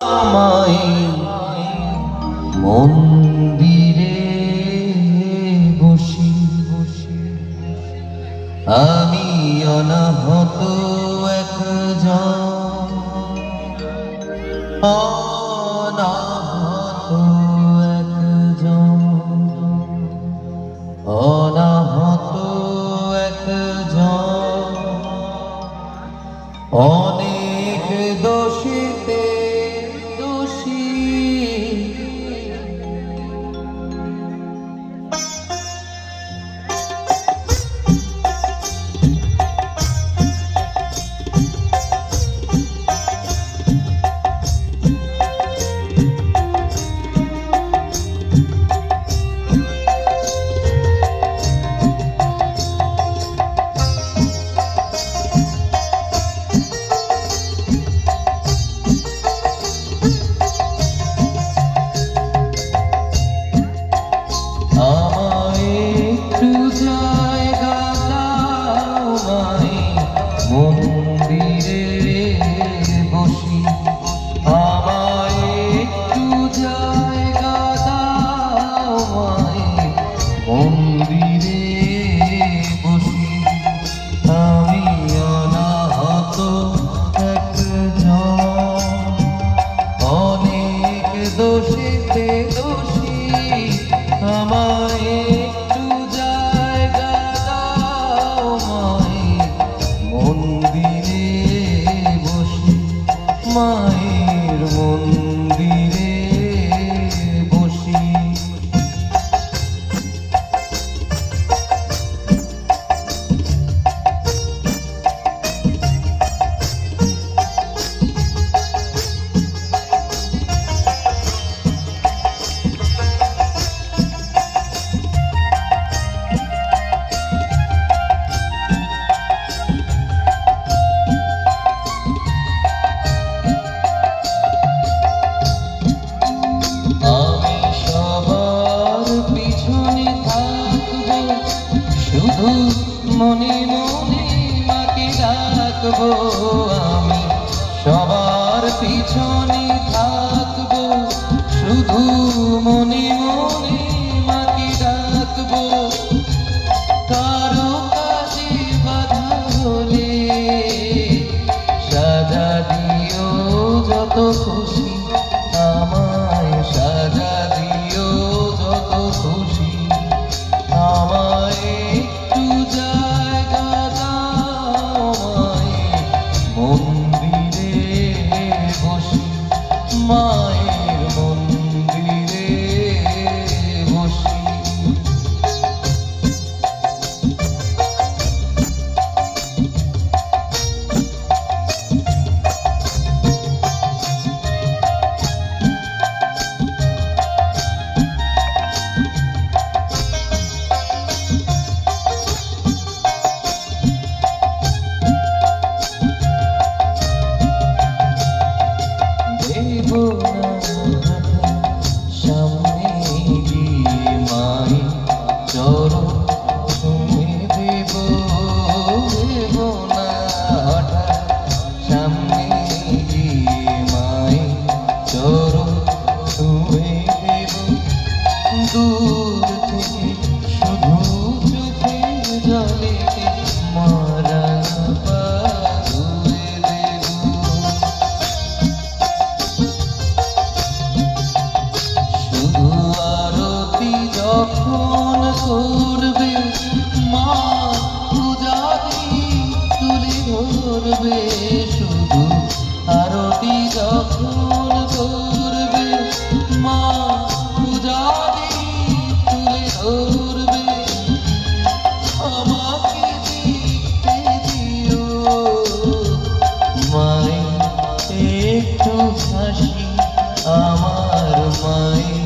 আমায় মন্দিরে বসি। বসি আমি অনাহত একজন। অনাহত একজন। অনাহত একজন। অনেক দোষী আমায় মায়ের মন্দিরে ডাকবো আমি সবার পিছনে থাকব শুধু মনে মনে মাকে ডাকবো। কারও যত যখন করবে মা পূজারি তুলে ধরবে শুধু আরতি যখন করবে। মা পূজারি তুলে ধরবে। আমাকে দিও। মাই একটু হাসি, আমার মায়ের